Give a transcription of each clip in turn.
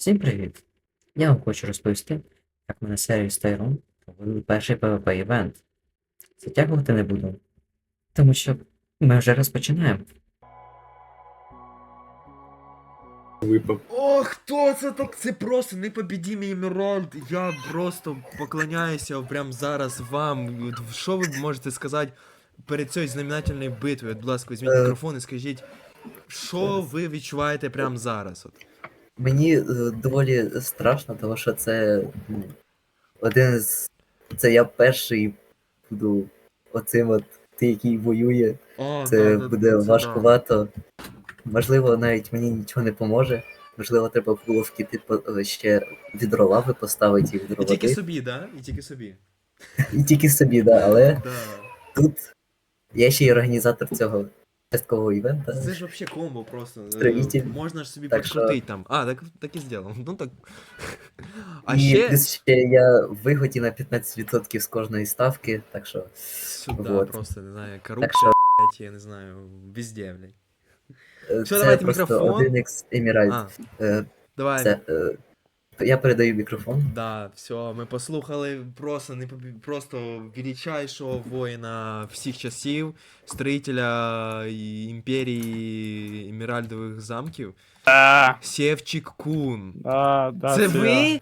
Всім привіт! Я вам хочу розповісти, як ми на серії Styrun проводили перший PvP івент. Затягувати не буду, тому що ми вже розпочинаємо. Випав. О, хто це так? Це просто непобідімий Емеральд. Я просто поклоняюся прямо зараз вам. Що ви можете сказати перед цією знаменательною битвою? От, будь ласка, візьміть Е. мікрофон і скажіть, що ви відчуваєте прямо зараз? От. Мені е, доволі страшно, тому що це один з. Це я перший буду оцим от ти, який воює. О, Це да, да, буде це важкувато. Можливо, навіть мені нічого не поможе. Можливо, треба було вкити по- ще відро лави поставити і відро І тільки собі, да? І тільки собі. І тільки собі, да, але Да. тут я ще й організатор цього часткового івента. Це ж вообще комбо просто. Строїтель. Можна ж собі Так що- підкрутити там. А, так, так і зробив. Ну так. А і ще плюс ще я в вигоді на 15% з кожної ставки, так що. сюди Вот. просто, не знаю, Так корупція, блядь, я не знаю, везде, блядь. е, давайте мікрофон? 1x Emerald. А, Е, давай. Це, е, я передаю мікрофон. Да, все, ми послухали просто не просто величайшого воїна всіх часів, строїтеля імперії Еміральдових замків. А, Сєвчик Кун. да, да, це ви?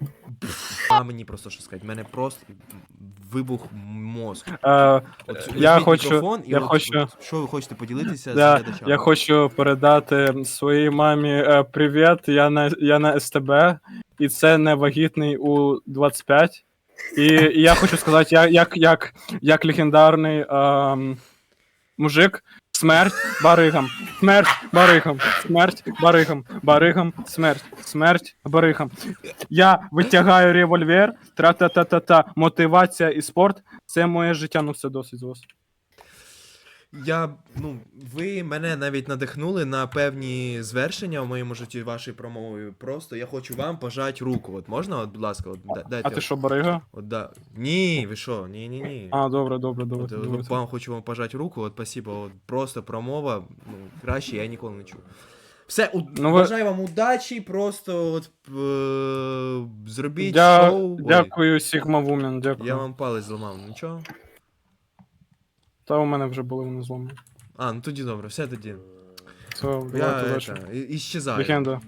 А мені просто що сказати, мене просто вибух мозку. Е, От, Я хочу- мікрофон і я от- хочу- от що ви хочете поділитися з да, глядачами? я хочу передати своїй мамі е, привіт. Я на, я на СТБ, і це не вагітний у 25. І, і я хочу сказати, я, як, як, як легендарний ем, мужик, смерть баригам, смерть баригам, смерть баригам, баригам, смерть, смерть баригам. Я витягаю револьвер, тра-та-та-та-та, мотивація і спорт. Це моє життя, ну все досить з вас. Я, ну, ви мене навіть надихнули на певні звершення в моєму житті вашою промовою. Просто я хочу вам пожати руку. От можна, от, будь ласка, от, да- дайте. А ти от- що, барига? От, да. Ні, ви що? Ні, ні, ні. А, добре, добре, От, добре. от, добре. вам хочу вам пожати руку, от спасибо. От, просто промова. Ну, краще я ніколи не чув. Все, у... Ну, ви- бажаю вам удачі, просто от, е... зробіть Дя... шоу. Ой, Дякую, Сігма Вумен, дякую. Я вам палець зламав, нічого? Та у мене вже були вони зломані. А, ну тоді добре, все тоді. Це, Я давайте это, і- іщезаю. Легенда.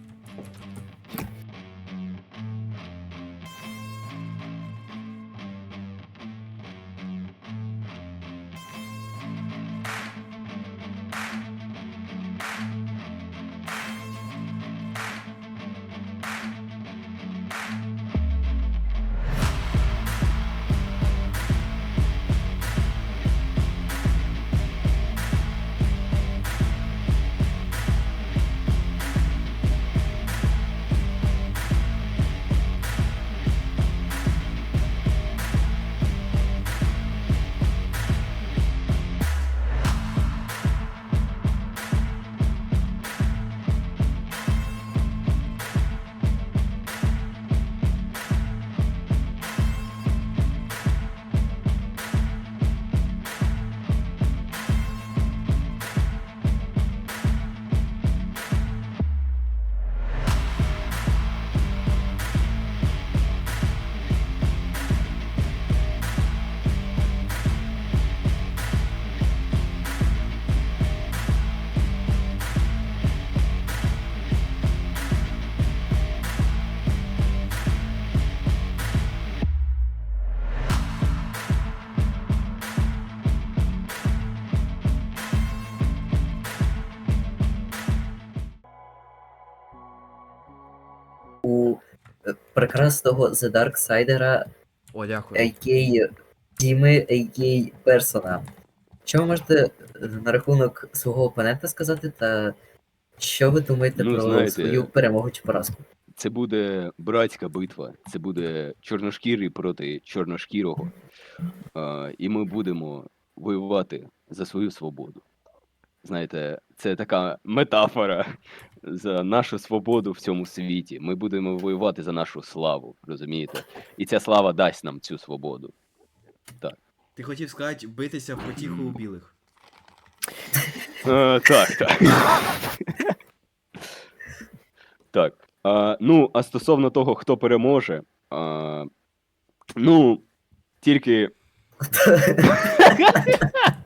Прекрасного The Darksidera, О, дякую. а.к. Діми, а.к. Персона. Що ви можете е, на рахунок свого опонента сказати, та що ви думаєте Ну, про знаєте, свою перемогу чи поразку? Це буде братська битва, це буде чорношкірий проти чорношкірого. А, і ми будемо воювати за свою свободу. Знаєте, це така метафора за нашу свободу в цьому світі. Ми будемо воювати за нашу славу, розумієте? І ця слава дасть нам цю свободу. Ти хотів сказати битися в потіху у білих. Е, так, так. так. Ну, а стосовно того, хто переможе, ну, тільки.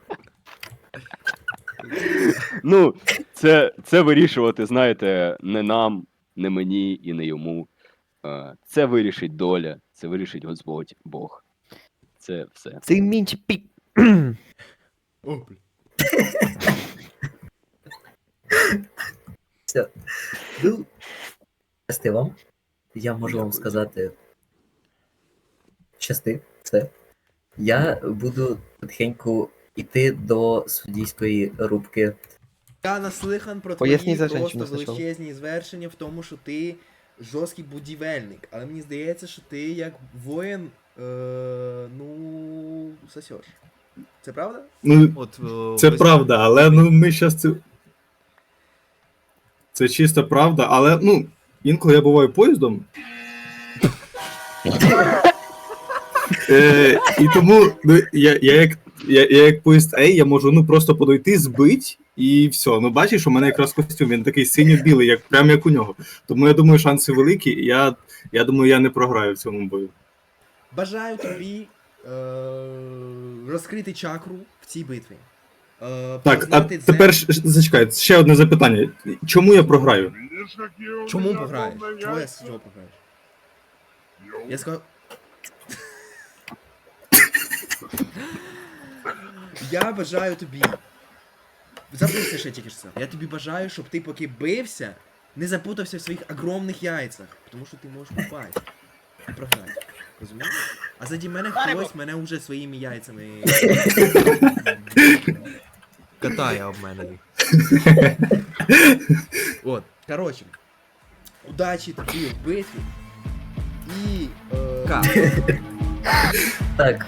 ну, це, це вирішувати, знаєте, не нам, не мені і не йому. Це вирішить доля, це вирішить Господь Бог. Це все. Цей мінч пік. Ну, щасти вам. Я можу вам сказати. Щасти, все. Я буду потихеньку йти до суддійської рубки. Я наслихан про твої за просто величезні звершення в тому, що ти жорсткий будівельник. Але мені здається, що ти як воїн, е, ну, сосеш. Це правда? Ну, От, е, це ось- правда, але ну ми щас це. Це чиста правда, але ну, інколи я буваю поїздом. е, і тому ну, я, я, як, я, я як поїзд Ей, я можу ну, просто подойти, збить і все. Ну бачиш, у мене якраз костюм, він такий синьо-білий, як, прям як у нього. Тому я думаю, шанси великі, і я, я думаю, я не програю в цьому бою. Бажаю тобі е, розкрити чакру в цій битві. Е, Так, а познати дзен. тепер ж- зачекай, ще одне запитання. Чому я програю? Чому пограєш? Чого я з чого пограєш? Я сказав. Я бажаю тобі. Запусти ще тільки що це. Я тобі бажаю, щоб ти поки бився, не запутався в своїх огромних яйцях. Тому що ти можеш упасть. І програти. Розумієш? А заді мене хтось мене вже своїми яйцями. Катає об мене їх. От, коротше. Удачі тобі в битві. І. Е... Ка. Так.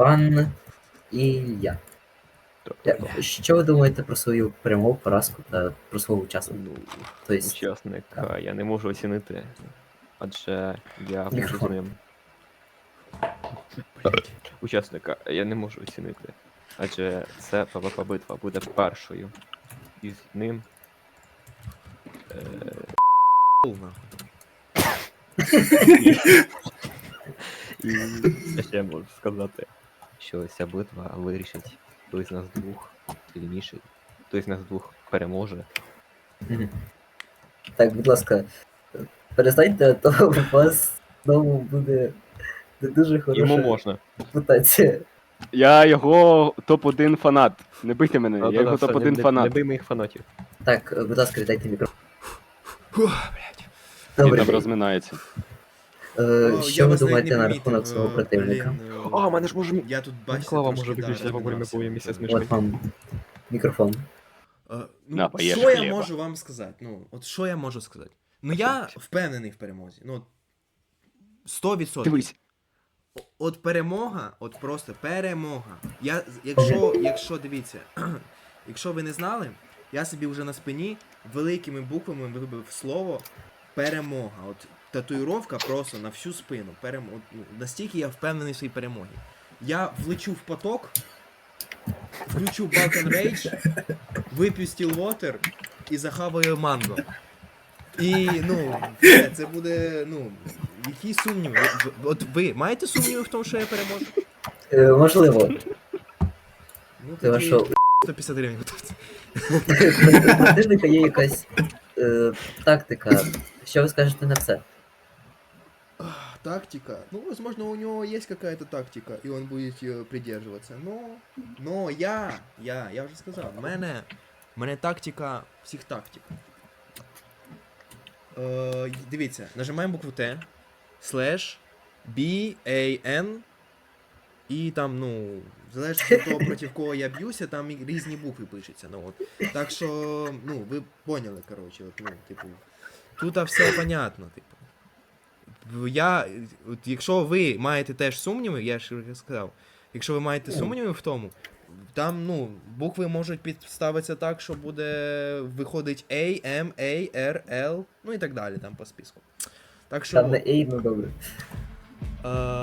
Пан і я. Я- Що ви думаєте про свою перемогу, поразку та про свого часу? Ну, Тобто, учасник а, я не можу оцінити, адже я буду з Мікрофон. ним. Учасника я не можу оцінити. Адже це ПВП битва буде першою. І з ним. Е, і я ще можу сказати, що ця битва вирішить, хто з нас двох сильніший, хто з нас двох переможе. Так, будь ласка, перестаньте, а то у вас знову буде не дуже хороша Йому можна. репутація. Я його топ-1 фанат. Не бийте мене, я Да-да-да, його все, не- топ-1 не- Не бий моїх фанатів. Так, будь ласка, віддайте мікрофон. Фух, блядь. Він Добре, там розминається. Е, що ви думаєте на рахунок свого е, противника? е, А, мене ж може. Я тут бачу. Клава може виключити время бою місяць між От вам мікрофон. Е, Ну, що я хліба. можу вам сказати? Ну, от що я можу сказати? Ну я впевнений в перемозі. Ну, 100%. Дивись, От перемога, от просто перемога. Я, якщо, якщо дивіться, якщо ви не знали, я собі вже на спині великими буквами вибив слово перемога. От татуїровка просто на всю спину. Перем... ну, настільки я впевнений в своїй перемогі. Я влечу в поток, включу Balkan Rage, вип'ю Steel Water і захаваю манго. І ну, все, це буде, ну, які сумніви? Ви- ви- От ви маєте сумніви в тому, що я переможу? Е, можливо, Ну, це тоді вашого 150 гривень готовці. у противника є якась е, тактика. Що ви скажете на це? Тактика. Ну, возможно, у него есть какая-то тактика, и он будет ее придерживаться. Но, но я, я, я вже сказав, в мене, в мене тактика всіх тактик. Е, дивіться, нажимаємо букву Т, слеш, B, A, N, і там, ну, залежно від того, проти кого я б'юся, там і різні букви пишуться. Ну, от. Так що, ну, ви поняли, коротше, от, ну, типу, тут все понятно, типу. Я, от, якщо ви маєте теж сумніви, я ж сказав, якщо ви маєте сумніви в тому, там, ну, букви можуть підставитися так, що буде виходить A, M, A, R, L, ну і так далі там по списку. Так що. Там не ей, ну добре. Е,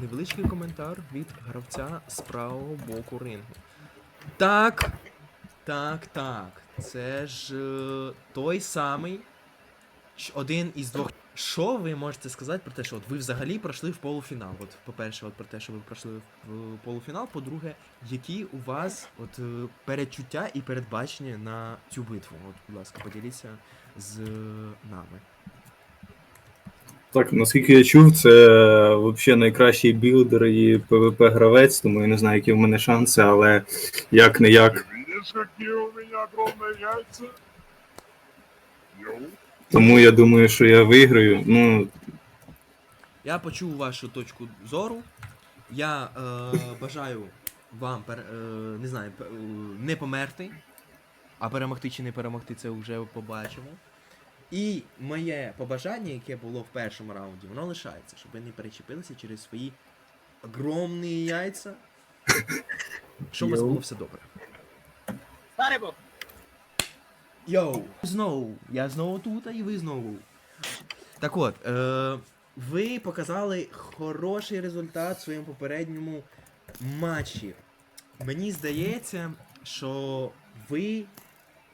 Невеличкий коментар від гравця з правого боку рингу. Так. Так, так. Це ж е, той самий. Один із двох. Що ви можете сказати про те, що от ви взагалі пройшли в полуфінал? От, по-перше, от про те, що ви пройшли в полуфінал. По-друге, які у вас от е, передчуття і передбачення на цю битву? От, будь ласка, поділіться з е, нами. Так, наскільки я чув, це взагалі найкращий білдер і ПВП-гравець, тому я не знаю, які в мене шанси, але як не як. Тому я думаю, що я виграю. Ну, Я почув вашу точку зору. Я е, бажаю вам пер, е, не знаю, е, не померти, а перемогти чи не перемогти, це вже побачимо. І моє побажання, яке було в першому раунді, воно лишається, щоб ви не перечепилися через свої огромні яйця. Щоб у вас було все добре. Йоу! Знову! Я знову тут, а і ви знову. Так от, е, ви показали хороший результат в своєму попередньому матчі. Мені здається, що ви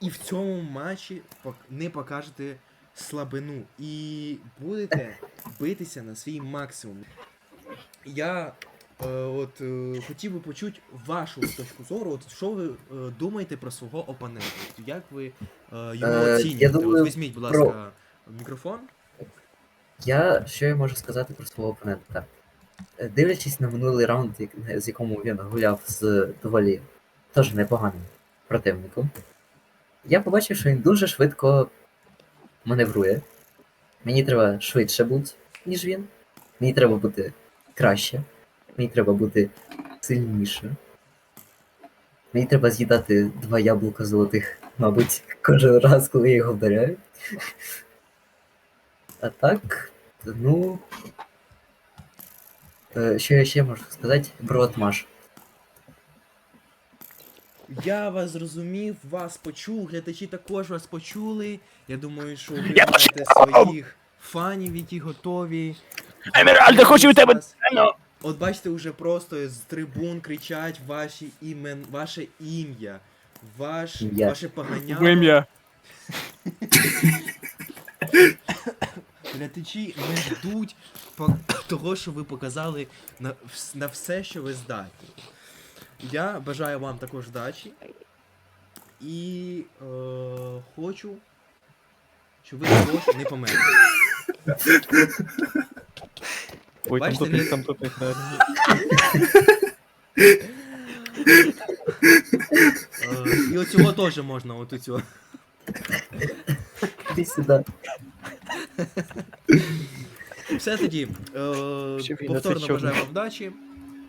і в цьому матчі не покажете слабину і будете битися на свій максимум. Я е, от е, хотів би почути вашу точку зору. От що ви е, думаєте про свого опонента? Як ви е, його Е, оцінюєте? я думаю, візьміть, будь про- ласка, мікрофон. Я що я можу сказати про свого опонента? Е, Дивлячись на минулий раунд, як- з якому він гуляв з доволі теж непоганим противником, я побачив, що він дуже швидко маневрує. Мені треба швидше бути, ніж він. Мені треба бути краще. Мені треба бути сильніше. Мені треба з'їдати два яблука золотих, мабуть, кожен раз, коли я його вдаряю. А так, ну. е, Що я ще можу сказати? Бродмаш. Я вас зрозумів, вас почув, глядачі також вас почули. Я думаю, що ви Я маєте своїх фанів, які готові. Емеральда, хочу від тебе Зараз- От бачите, уже просто з трибун кричать ваші імен, ваше ім'я, ваш, Ім'я. ваше поганя. в ім'я. Глядачі не ждуть по- того, що ви показали на, вс- на все, що ви здатні. Я бажаю вам також вдачі. І е, хочу, щоб ви також не померли. Ой, там Бачите, тут, там тут екран. Е, і оцього теж можна, от оцього. Іди сюди. Все тоді. Е, Щоб він повторно оце бажаю вам вдачі.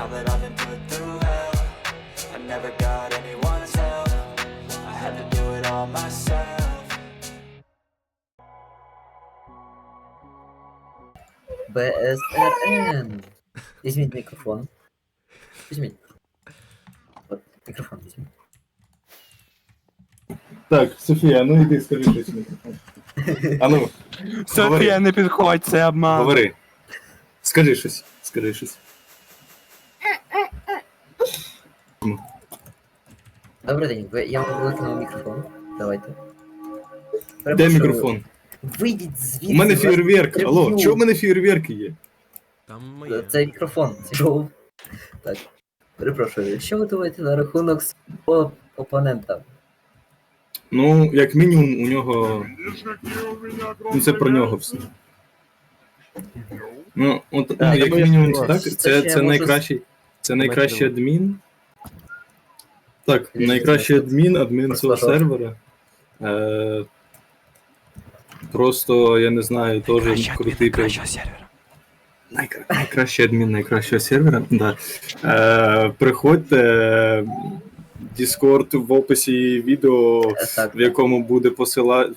now that I've been put through hell I never got anyone's help I had to do it all myself БСРН. Візьміть мікрофон. Візьміть. От, мікрофон візьміть. Так, Софія, ну іди скажи щось в мікрофон. А ну, Софія, не підходь, це обман. говори. Скажи щось, скажи щось. Добрий день, ви, я вам викинув мікрофон. Давайте. Де Перепрошую, мікрофон? Вийдіть звідси. У мене вас фейерверк. Алло, інтерв'ю. чого в мене фейерверки є? Там моє. Це мікрофон. Це шоу. Так. Перепрошую, що ви думаєте на рахунок свого опонента? Ну, як мінімум, у нього. Ну, це про нього все. Ну, от, ну, як мінімум, так, це це, ще це можу найкращий. Це найкращий адмін. Так, найкращий адмін, адмін цього сервера. Е, просто, я не знаю, теж крутий. сервера. Найкра... Найкращий адмін найкращого сервера. Да. Е, приходьте. Discord в описі відео, Так, в якому буде посила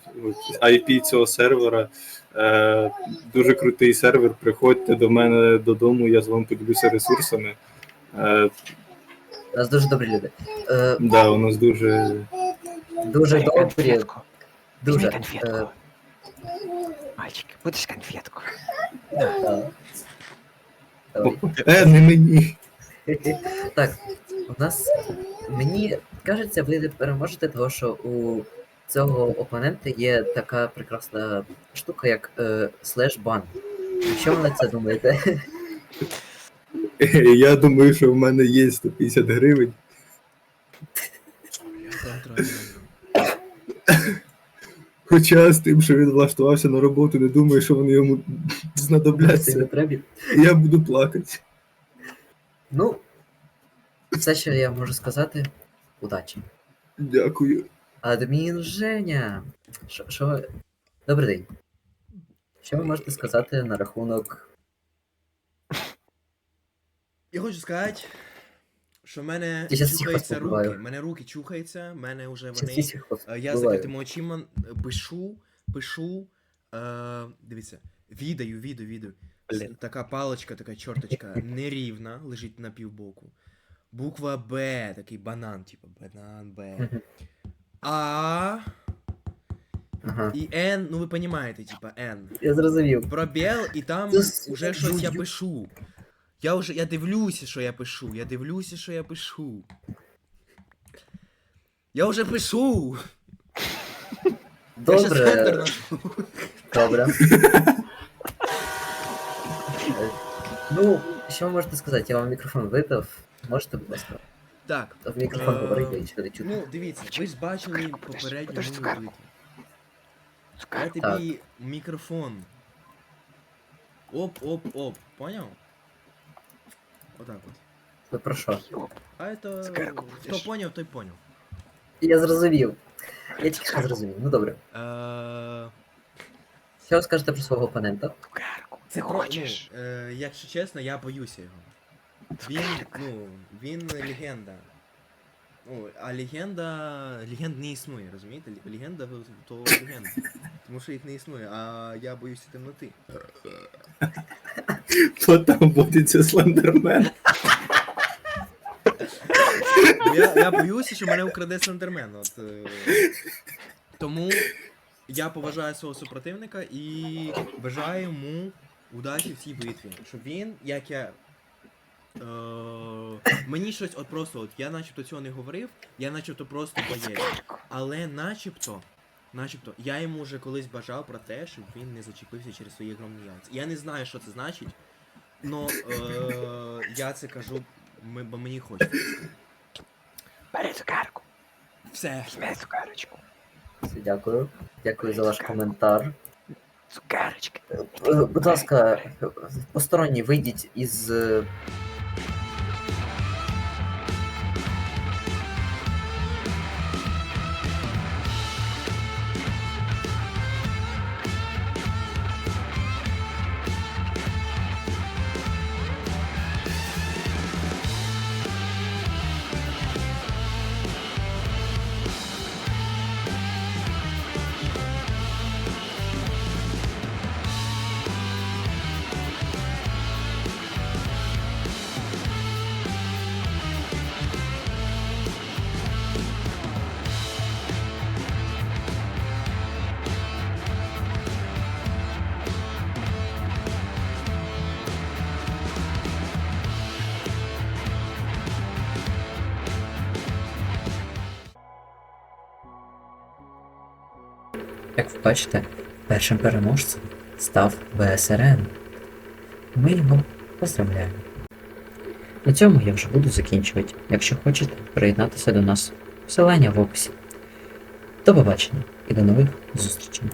IP цього сервера. Е, дуже крутий сервер. Приходьте до мене додому, я з вами поділюся ресурсами. Е, у нас дуже добрі люди. Е, да, у нас дуже. дуже добрі. конфетку. Дуже. Візьми Е, конфетку. Мальчик, будеш конфетку? Давай. Е, не мені. Так, у нас мені кажеться, ви не переможете, того що у цього опонента є така прекрасна штука, як е, слеш бан. Що ви на це думаєте? Я думаю, що в мене є 150 гривень. Хоча з тим, що він влаштувався на роботу, не думаю, що вони йому знадобляться. Я буду плакати. Ну, все, що я можу сказати, удачі. Дякую. Адмін Женя. Що, що. Добрий день. Що ви можете сказати на рахунок. Я хочу сказати, що в мене Я щас чухаються руки. побиваю. В мене руки чухаються, в мене вже Щас вони. всіх Е, Я вбиваю. закритими очима е, пишу, пишу. Е, дивіться, відаю, відаю, відаю. Блін. Така паличка, така чорточка нерівна, лежить на півбоку. Буква Б, такий банан, типу, банан Б. Мгм. А Ага. і Н, ну ви розумієте, типа Н. Я зрозумів. Пробіл, і там Це с- уже щось я пишу. Я вже я дивлюся, що я пишу. Я дивлюся, що я пишу. Я вже пишу. Я щас Добре. ентер нажму. Добре. Е, Ну, що ви можете сказати? Я вам мікрофон видав. Можете, будь ласка. Так. В мікрофон Е, говорити, якщо не чути. Ну, дивіться, ви ж бачили попередню мою битву. Я тобі мікрофон. Оп, оп, оп. Поняв? Отак от. Ви про що? А это... Цукерку Хто будеш? поняв, той поняв. Я зрозумів. Я тільки що зрозумів. Ну добре. Е... Що ви скажете про свого опонента? Це про, ну, е, якщо чесно, я боюся його. Він, ну, він легенда. Ну, а легенда. Легенд не існує, розумієте? Лі- Легенда то легенда. Тому що їх не існує, а я боюся темноти. Хто там водиться слендермен? Я, я боюся, що мене украде Слендермен. От, е, тому я поважаю свого супротивника і бажаю йому удачі в цій битві. Щоб він, як я. Е, мені щось от просто, от я начебто цього не говорив, я начебто просто боєць. Але начебто, начебто, я йому вже колись бажав про те, щоб він не зачепився через свої громні яйця. Я не знаю, що це значить, але е, я це кажу, ми- бо мені хочеться. Бери цукерку, Все. візьми цукерочку. Все, Дякую. Дякую за ваш коментар. Цукерочки. Е, Будь ласка, посторонні, вийдіть із. е, бачите, першим переможцем став ВСРН. Ми його поздравляємо. На цьому я вже буду закінчувати. Якщо хочете приєднатися до нас, посилання в описі. До побачення і до нових зустрічей.